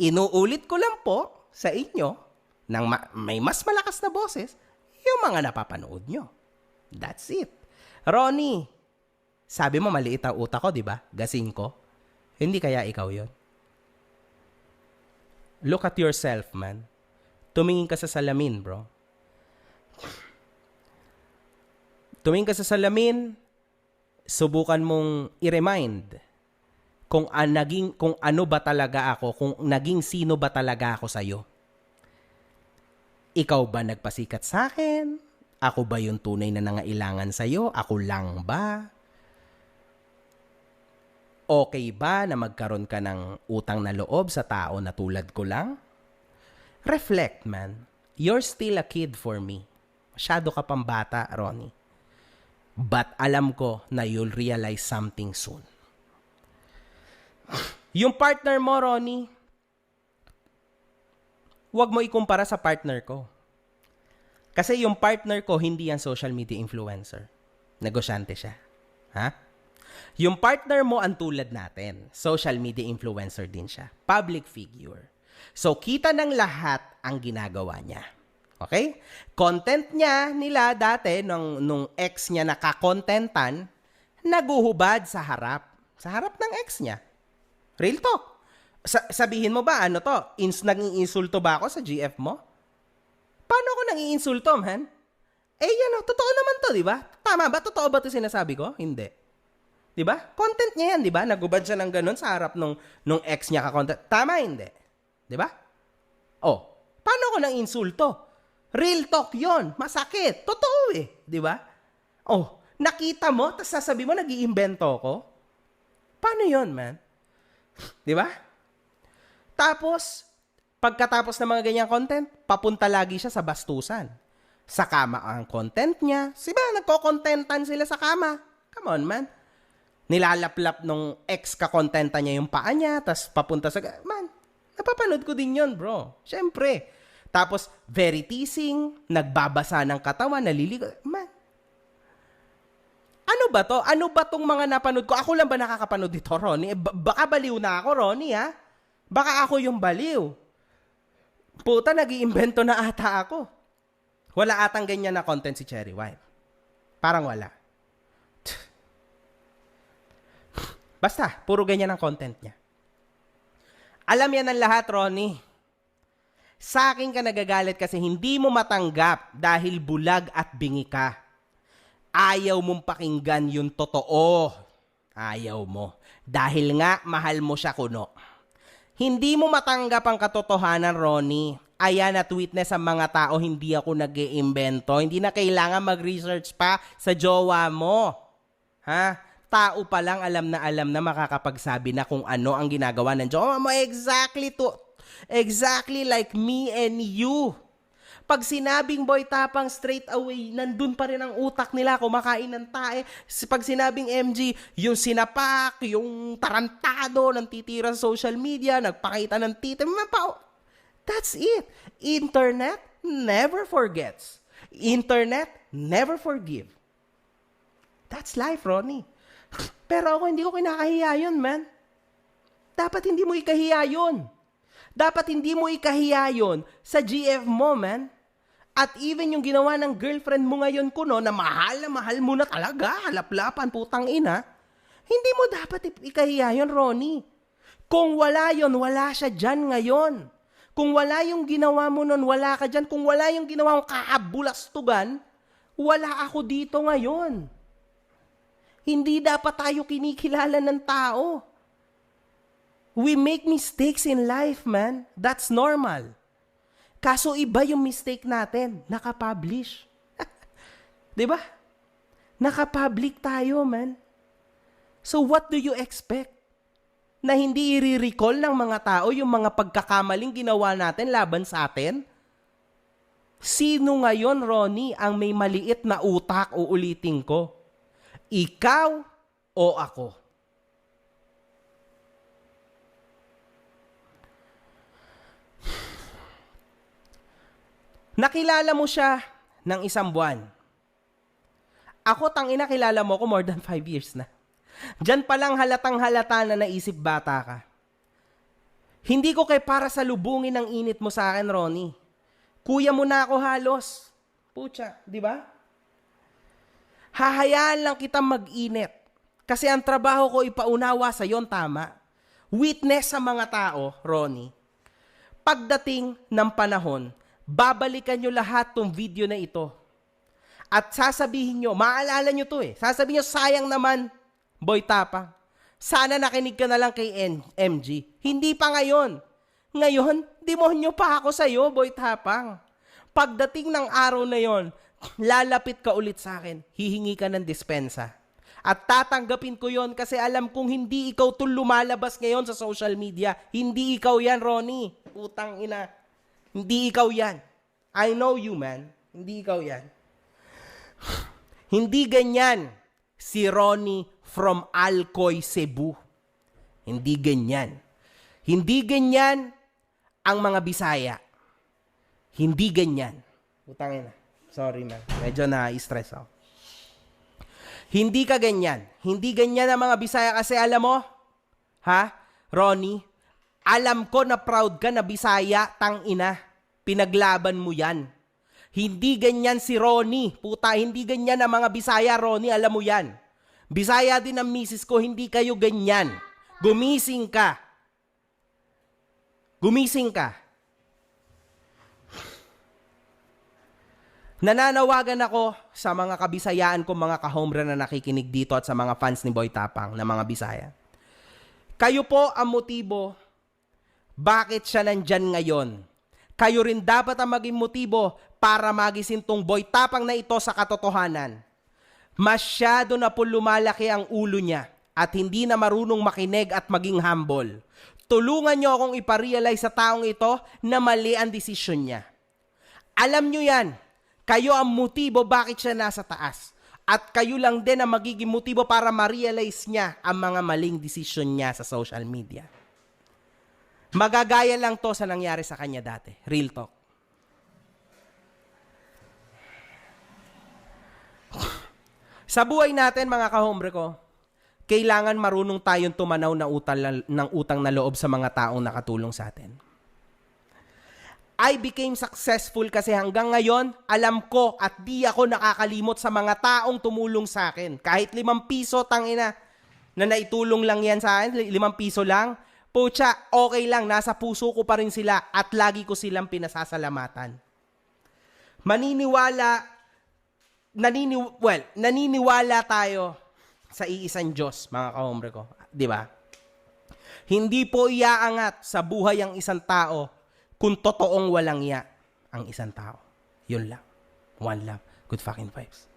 Inuulit ko lang po sa inyo ng ma- may mas malakas na boses yung mga napapanood nyo. That's it. Ronnie, sabi mo maliit ang utak ko, di ba? Gasing ko. Hindi kaya ikaw yon. Look at yourself, man. Tumingin ka sa salamin, bro. Tumingin ka sa salamin, subukan mong i-remind kung, an, naging, kung ano ba talaga ako, kung naging sino ba talaga ako sa'yo. Ikaw ba nagpasikat sa akin? Ako ba yung tunay na nangailangan sa'yo? Ako lang ba? Okay ba na magkaroon ka ng utang na loob sa tao na tulad ko lang? Reflect, man. You're still a kid for me. Masyado ka pang bata, Ronnie. But alam ko na you'll realize something soon. Yung partner mo, Ronnie, huwag mo ikumpara sa partner ko. Kasi yung partner ko, hindi yan social media influencer. Negosyante siya. Ha? Yung partner mo ang tulad natin. Social media influencer din siya. Public figure. So, kita ng lahat ang ginagawa niya. Okay? Content niya nila dati, nung, nung ex niya nakakontentan, naguhubad sa harap. Sa harap ng ex niya. Real talk. Sa- sabihin mo ba, ano to? Ins naging insulto ba ako sa GF mo? Paano ako nang iinsulto, man? Eh, yan o, totoo naman to, di ba? Tama ba? Totoo ba to sinasabi ko? Hindi. Di ba? Content niya yan, di ba? Nagubad siya ng ganun sa harap nung, nung ex niya ka-content. Tama, hindi. Di ba? Oh, paano ako nang insulto? Real talk yon Masakit. Totoo eh. Di ba? Oh, nakita mo, tapos sasabi mo, nag iimbento ko? Paano yon man? Di ba? Tapos, pagkatapos ng mga ganyang content, papunta lagi siya sa bastusan. Sa kama ang content niya. Siba, nagko-contentan sila sa kama. Come on, man. Nilalaplap nung ex ka-contenta niya yung paa niya, tas papunta sa... Man, napapanood ko din yon bro. Siyempre. Tapos, very teasing, nagbabasa ng katawan, naliligo. Man, ano ba to? Ano ba tong mga napanood ko? Ako lang ba nakakapanood dito, Ronnie? Eh, ba- baka baliw na ako, Ronnie, ha? Baka ako yung baliw. Puta, nag iimbento na ata ako. Wala atang ganyan na content si Cherry White. Parang wala. Basta, puro ganyan ang content niya. Alam yan ng lahat, Ronnie. Sa akin ka nagagalit kasi hindi mo matanggap dahil bulag at bingi ka. Ayaw mong pakinggan yung totoo. Ayaw mo. Dahil nga, mahal mo siya kuno. Hindi mo matanggap ang katotohanan, Ronnie. Ayan at witness ang mga tao, hindi ako nag iimbento Hindi na kailangan mag-research pa sa jowa mo. Ha? Tao pa lang alam na alam na makakapagsabi na kung ano ang ginagawa ng jowa mo. Exactly to, exactly like me and you. Pag sinabing boy tapang straight away, nandun pa rin ang utak nila kumakain ng tae. Pag sinabing MG, yung sinapak, yung tarantado, ng titira sa social media, nagpakita ng tita, mapa, that's it. Internet never forgets. Internet never forgive. That's life, Ronnie. Pero ako hindi ko kinakahiya yun, man. Dapat hindi mo ikahiya yun. Dapat hindi mo ikahiya yun sa GF mo, man. At even yung ginawa ng girlfriend mo ngayon kuno na mahal na mahal mo na talaga, halaplapan, putang ina, hindi mo dapat ikahiya yun, Ronnie. Kung wala yon wala siya dyan ngayon. Kung wala yung ginawa mo nun, wala ka dyan. Kung wala yung ginawa mong kaabulastugan, wala ako dito ngayon. Hindi dapat tayo kinikilala ng tao. We make mistakes in life, man. That's normal. Kaso iba yung mistake natin. Nakapublish. 'Di ba? Nakapublic tayo, man. So what do you expect? Na hindi i-recall ng mga tao yung mga pagkakamaling ginawa natin laban sa atin? Sino ngayon, Ronnie, ang may maliit na utak o ulitin ko? Ikaw o ako? Nakilala mo siya ng isang buwan. Ako, tang ina, kilala mo ko more than five years na. Diyan pa lang halatang halata na naisip bata ka. Hindi ko kay para sa lubungin ang init mo sa akin, Ronnie. Kuya mo na ako halos. Pucha, di ba? Hahayaan lang kita mag-init. Kasi ang trabaho ko ipaunawa sa yon tama. Witness sa mga tao, Ronnie. Pagdating ng panahon, babalikan nyo lahat tong video na ito. At sasabihin nyo, maalala nyo to eh. Sasabihin nyo, sayang naman, Boy Tapang. Sana nakinig ka na lang kay N- MG. Hindi pa ngayon. Ngayon, demonyo pa ako sa'yo, Boy Tapang. Pagdating ng araw na yon, lalapit ka ulit sa akin. Hihingi ka ng dispensa. At tatanggapin ko yon kasi alam kong hindi ikaw to lumalabas ngayon sa social media. Hindi ikaw yan, Ronnie. Utang ina. Hindi ikaw yan. I know you, man. Hindi ikaw yan. Hindi ganyan si Ronnie from Alcoy, Cebu. Hindi ganyan. Hindi ganyan ang mga Bisaya. Hindi ganyan. Utangin na. Sorry man. Medyo na-stress ako. Hindi ka ganyan. Hindi ganyan ang mga Bisaya kasi alam mo, ha, Ronnie, alam ko na proud ka na Bisaya, tang ina. Pinaglaban mo yan. Hindi ganyan si Ronnie. Puta, hindi ganyan ang mga Bisaya, Ronnie. Alam mo yan. Bisaya din ang misis ko, hindi kayo ganyan. Gumising ka. Gumising ka. Nananawagan ako sa mga kabisayaan ko, mga kahomra na nakikinig dito at sa mga fans ni Boy Tapang na mga Bisaya. Kayo po ang motibo bakit siya nandyan ngayon. Kayo rin dapat ang maging motibo para magising tong Boy Tapang na ito sa katotohanan. Masyado na po lumalaki ang ulo niya at hindi na marunong makinig at maging humble. Tulungan niyo akong iparealize sa taong ito na mali ang desisyon niya. Alam niyo yan, kayo ang motibo bakit siya nasa taas. At kayo lang din ang magiging motibo para ma-realize niya ang mga maling desisyon niya sa social media. Magagaya lang to sa nangyari sa kanya dati. Real talk. Sa buhay natin, mga kahombre ko, kailangan marunong tayong tumanaw na utang, ng utang na loob sa mga taong nakatulong sa atin. I became successful kasi hanggang ngayon, alam ko at di ako nakakalimot sa mga taong tumulong sa akin. Kahit limang piso, tangina, na naitulong lang yan sa akin, li- limang piso lang, pucha, okay lang, nasa puso ko pa rin sila at lagi ko silang pinasasalamatan. Maniniwala, nanini, well, naniniwala tayo sa iisang Diyos, mga kahombre ko. Di ba? Hindi po iaangat sa buhay ang isang tao kung totoong walang iya ang isang tao. Yun lang. One love. Good fucking vibes.